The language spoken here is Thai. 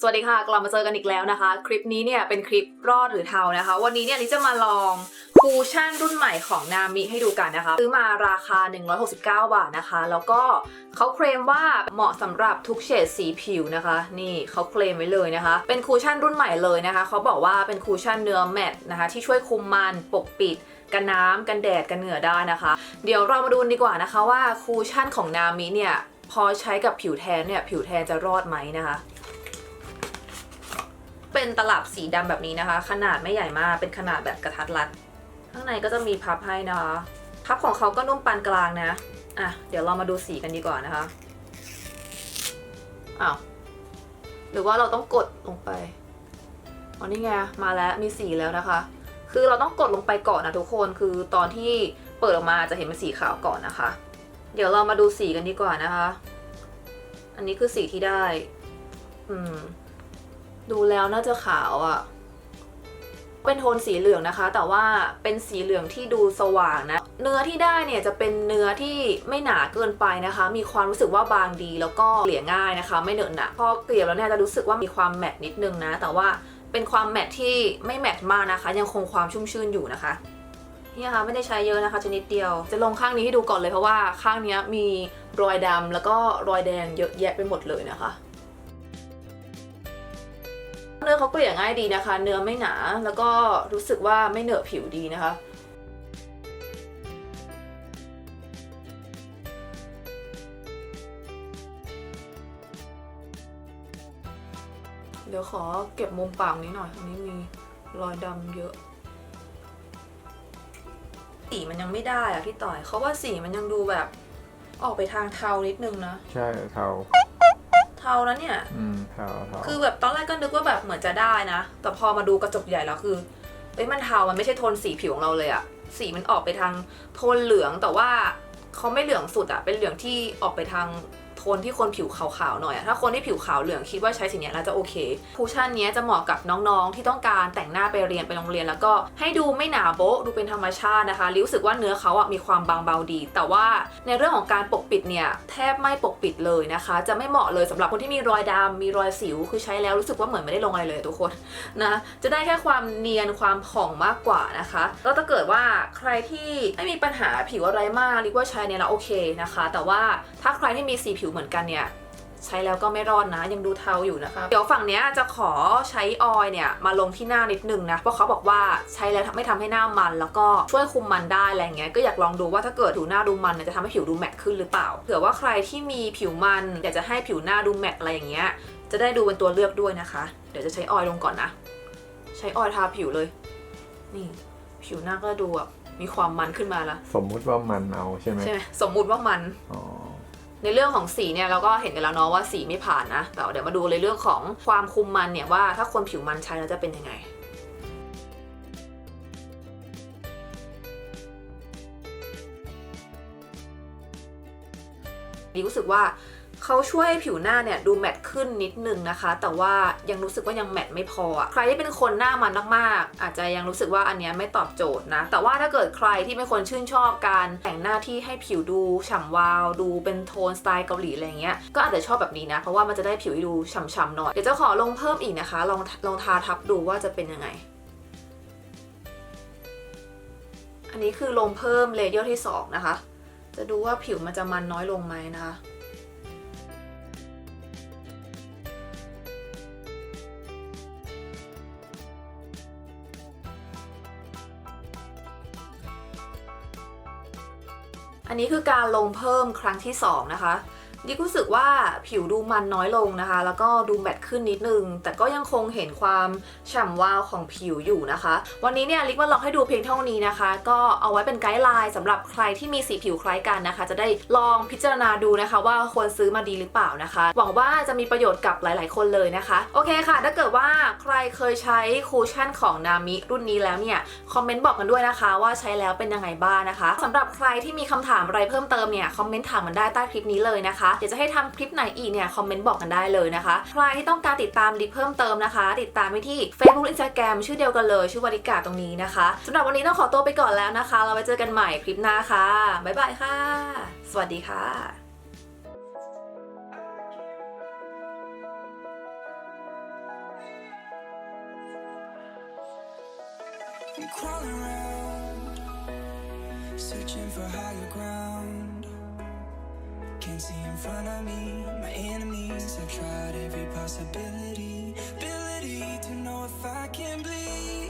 สวัสดีค่ะ กลับมาเจอกันอีกแล้วนะคะ คลิปนี้เนี่ยเป็นคลิปรอดหรือเทานะคะ วันนี้เนี่ยลิจะมาลองคูชั่นรุ่นใหม่ของนามิให้ดูกันนะคะ ซื้อมาราคา 169 บาทนะคะ แล้วก็เขาเคลมว่าเหมาะสำหรับทุกเฉดสีผิวนะคะ นี่เขาเคลมไว้เลยนะคะ เป็นคูชั่นรุ่นใหม่เลยนะคะเขาบอกว่าเป็นคูชั่นเนื้อแมตต์นะคะ ที่ช่วยคุมมันปกปิดกันน้ำกันแดดกันเหงื่อได้นะคะ เดี๋ยวเรามาดูดีกว่านะคะว่าคูชั่นของนามิเนี่ยพอใช้กับผิวแทนเนี่ยผิวแทนจะรอดไหมนะคะ เป็นตลับสีดำแบบนี้นะคะ ขนาดไม่ใหญ่มาก เป็นขนาดแบบกระทัดรัด ข้างในก็จะมีพับให้นะคะ พับของเขาก็นุ่มปานกลางนะ อะ เดี๋ยวเรามาดูสีกันดีกว่านะคะ อ้าว หรือว่าเราต้องกดลงไป อ๋อนี่ไง มาแล้ว มีสีแล้วนะคะ คือเราต้องกดลงไปก่อนนะทุกคน คือตอนที่เปิดออกมาจะเห็นเป็นสีขาวก่อนนะคะ เดี๋ยวเรามาดูสีกันดีกว่านะคะ อันนี้คือสีที่ได้ อืม ดูแล้วน่าจะขาวอะ่ะ เป็นโทนสีเหลืองนะคะ แต่ว่าเป็นสีเหลืองที่ดูสว่างนะ เนื้อที่ได้เนี่ยจะเป็นเนื้อที่ไม่หนาเกินไปนะคะ มีความรู้สึกว่าบางดีแล้วก็เกลี่ยง่ายนะคะ ไม่เหนอะหนะพอเกลี่ยแล้วเนี่ยจะรู้สึกว่ามีความแมตต์นิดนึงนะ แต่ว่าเป็นความแมตต์ที่ไม่แมตต์มากนะคะ ยังคงความชุ่มชื่นอยู่นะคะนี่นะคะไม่ได้ใช้เยอะนะคะชนิดเดียว จะลงข้างนี้ให้ดูก่อนเลยเพราะว่าข้างนี้มีรอยดำแล้วก็รอยแดงเยอะแยะไปหมดเลยนะคะ เนื้อเขาเกลี่ยง่ายดีนะคะ เนื้อไม่หนาแล้วก็รู้สึกว่าไม่เหนอะผิวดีนะคะเดี๋ยวขอเก็บมุมปากนี้หน่อยตรงนี้มีรอยดำเยอะ สีมันยังไม่ได้อะพี่ต่อย เขาว่าสีมันยังดูแบบ ออกไปทางเทานิดนึงนะ ใช่เทา ทานะเนี่ย อืมเทาเทาคือแบบตอนแรกก็นึกว่าแบบเหมือนจะได้นะ แต่พอมาดูกระจกใหญ่แล้วคือเอ้ยมันเทา มันไม่ใช่โทนสีผิวของเราเลยอะสีมันออกไปทางโทนเหลืองแต่ว่าเขาไม่เหลืองสุดอะเป็นเหลืองที่ออกไปทาง โทนที่คนผิวขาวๆหน่อยถ้าคนที่ผิวขาวเหลืองคิดว่าใช้สีเนี้ยน่าจะโอเคคูชั่นเนี้ยจะเหมาะกับน้องๆ ที่ต้องการแต่งหน้าไปเรียนไปโรงเรียน แล้วก็ให้ดูไม่หนาโบ๊ะดูเป็นธรรมชาตินะคะรู้สึกว่าเนื้อเขาอะมีความบางเบาดี แต่ว่าในเรื่องของการปกปิดเนี่ยแทบไม่ปกปิดเลยนะคะ จะไม่เหมาะเลยสำหรับคนที่มีรอยดำมีรอยสิวคือใช้แล้วรู้สึกว่าเหมือนไม่ได้ลงอะไรเลยทุกคนนะจะได้แค่ความเนียนความผ่องมากกว่านะคะแล้วถ้าเกิดว่าใครที่ไม่มีปัญหาผิวอะไรมากเรียกว่าใช้เนี่ยแล้วโอเคนะคะ แต่ว่าถ้าใครที่มีสีผิวเหมือนกันเนี่ยใช้แล้วก็ไม่รอดนะ ยังดูเทาอยู่นะคะ เดี๋ยวฝั่งเนี้ยจะขอใช้ออยล์เนี่ยมาลงที่หน้านิดนึงนะ เพราะเขาบอกว่าใช้แล้วไม่ทำให้หน้ามัน แล้วก็ช่วยคุมมันได้อะไรเงี้ยก็อยากลองดูว่าถ้าเกิดผิวหน้าดูมันเนี่ยจะทำให้ผิวดูแมตต์ขึ้นหรือเปล่าเผื่อว่าใครที่มีผิวมันอยากจะให้ผิวหน้าดูแมตต์อะไรอย่างเงี้ยจะได้ดูเป็นตัวเลือกด้วยนะคะ เดี๋ยวจะใช้ออยล์ลงก่อนนะ ใช้ออยล์ทาผิวเลย นี่ ผิวหน้าก็ดูแบบมีความมันขึ้นมาแล้วสมมุติว่ามันเอาใช่ไหมใช่ไหมสมมุติว่ามันอ๋อ ในเรื่องของสีเนี่ยเราก็เห็นกันแล้วเนาะว่าสีไม่ผ่านนะแต่เดี๋ยวมาดูในเรื่องของความคุมมันเนี่ยว่าถ้าคนผิวมันใช้แล้วจะเป็นยังไงดีรู้สึกว่า เขาช่วยให้ผิวหน้าเนี่ยดูแมตต์ขึ้นนิดนึงนะคะ แต่ว่ายังรู้สึกว่ายังแมตต์ไม่พออะใครที่เป็นคนหน้ามันมากๆ อาจจะยังรู้สึกว่าอันเนี้ยไม่ตอบโจทย์นะ แต่ว่าถ้าเกิดใครที่เป็นคนชื่นชอบการแต่งหน้าที่ให้ผิวดูฉ่ำวาว ดูเป็นโทนสไตล์เกาหลีอะไรเงี้ย ก็อาจจะชอบแบบนี้นะ เพราะว่ามันจะได้ผิวดูฉ่ำๆหน่อย เดี๋ยวจะขอลงเพิ่มอีกนะคะ ลองลองทาทับดูว่าจะเป็นยังไง อันนี้คือลงเพิ่มเลเยอร์ที่สองนะคะ จะดูว่าผิวมันจะมันน้อยลงไหมนะคะ อันนี้คือการลงเพิ่มครั้งที่ 2 นะคะ ดิกรู้สึกว่าผิวดูมันน้อยลงนะคะ แล้วก็ดูแมตขึ้นนิดนึง แต่ก็ยังคงเห็นความฉ่ำวาวของผิวอยู่นะคะ วันนี้เนี่ยลิกมาลองให้ดูเพียงเท่านี้นะคะ ก็เอาไว้เป็นไกด์ไลน์สำหรับใครที่มีสีผิวคล้ายกันนะคะ จะได้ลองพิจารณาดูนะคะ ว่าควรซื้อมาดีหรือเปล่านะคะ หวังว่าจะมีประโยชน์กับหลาย ๆ คนเลยนะคะ โอเคค่ะ ถ้าเกิดว่าใครเคยใช้คูชั่นของนามิรุ่นนี้แล้วเนี่ยคอมเมนต์บอกกันด้วยนะคะ ว่าใช้แล้วเป็นยังไงบ้างนะคะสำหรับใครที่มีคำถามอะไรเพิ่มเติมเนี่ยคอมเมนต์ถามมันได้ใต้คลิปนี้เลยนะคะเดี๋ยวจะให้ทำคลิปไหนอีกเนี่ยคอมเมนต์บอกกันได้เลยนะคะ ใครที่ต้องการติดตามดิเพิ่มเติมนะคะ ติดตามไปที่ Facebook Instagram ชื่อเดียวกันเลย ชื่อวาริกาตรงนี้นะคะสำหรับวันนี้ต้องขอตัวไปก่อนแล้วนะคะ เราไปเจอกันใหม่คลิปหน้าค่ะบ๊ายบายค่ะ สวัสดีค่ะ crawling around, searching for higher ground. front of me, my enemies. I've tried every possibility, ability to know if I can bleed.